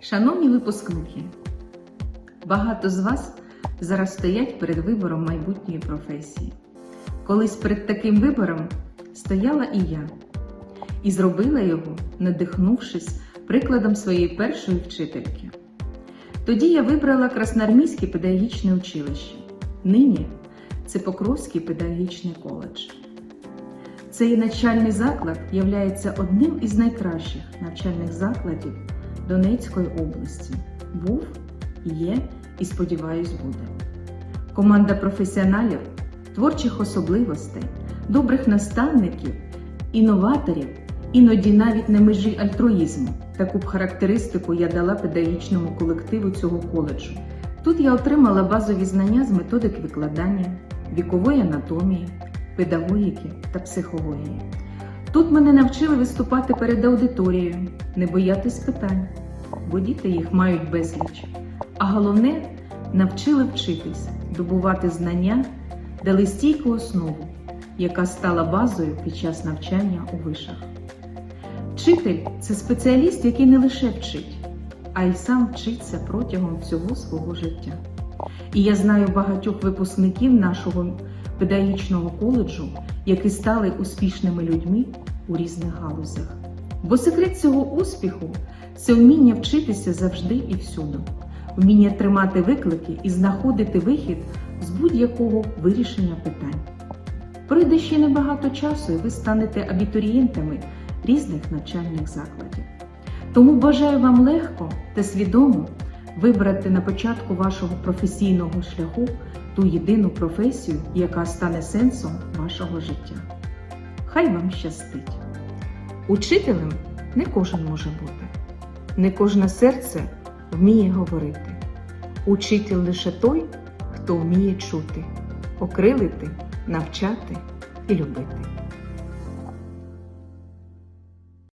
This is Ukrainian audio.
Шановні випускники, багато з вас зараз стоять перед вибором майбутньої професії. Колись перед таким вибором стояла і я, і зробила його, надихнувшись прикладом своєї першої вчительки. Тоді я вибрала Красноармійське педагогічне училище. Нині це Покровський педагогічний коледж. Цей навчальний заклад є одним із найкращих навчальних закладів Донецької області. Був, є і, сподіваюсь, буде. Команда професіоналів, творчих особливостей, добрих наставників, інноваторів, іноді навіть на межі альтруїзму. Таку б характеристику я дала педагогічному колективу цього коледжу. Тут я отримала базові знання з методик викладання, вікової анатомії, педагогіки та психології. Тут мене навчили виступати перед аудиторією, не боятись питань, бо діти їх мають безліч. А головне, навчили вчитись, добувати знання, дали стійку основу, яка стала базою під час навчання у вишах. Вчитель це спеціаліст, який не лише вчить, а й сам вчиться протягом всього свого життя. І я знаю багатьох випускників нашого педагогічного коледжу, які стали успішними людьми у різних галузях. Бо секрет цього успіху це вміння вчитися завжди і всюди, вміння тримати виклики і знаходити вихід з будь-якого вирішення питань. Пройде ще небагато часу, і ви станете абітурієнтами різних навчальних закладів. Тому бажаю вам легко та свідомо вибрати на початку вашого професійного шляху ту єдину професію, яка стане сенсом вашого життя. Хай вам щастить! Учителем не кожен може бути, не кожне серце вміє говорити. Учитель лише той, хто вміє чути, окрилити, навчати і любити.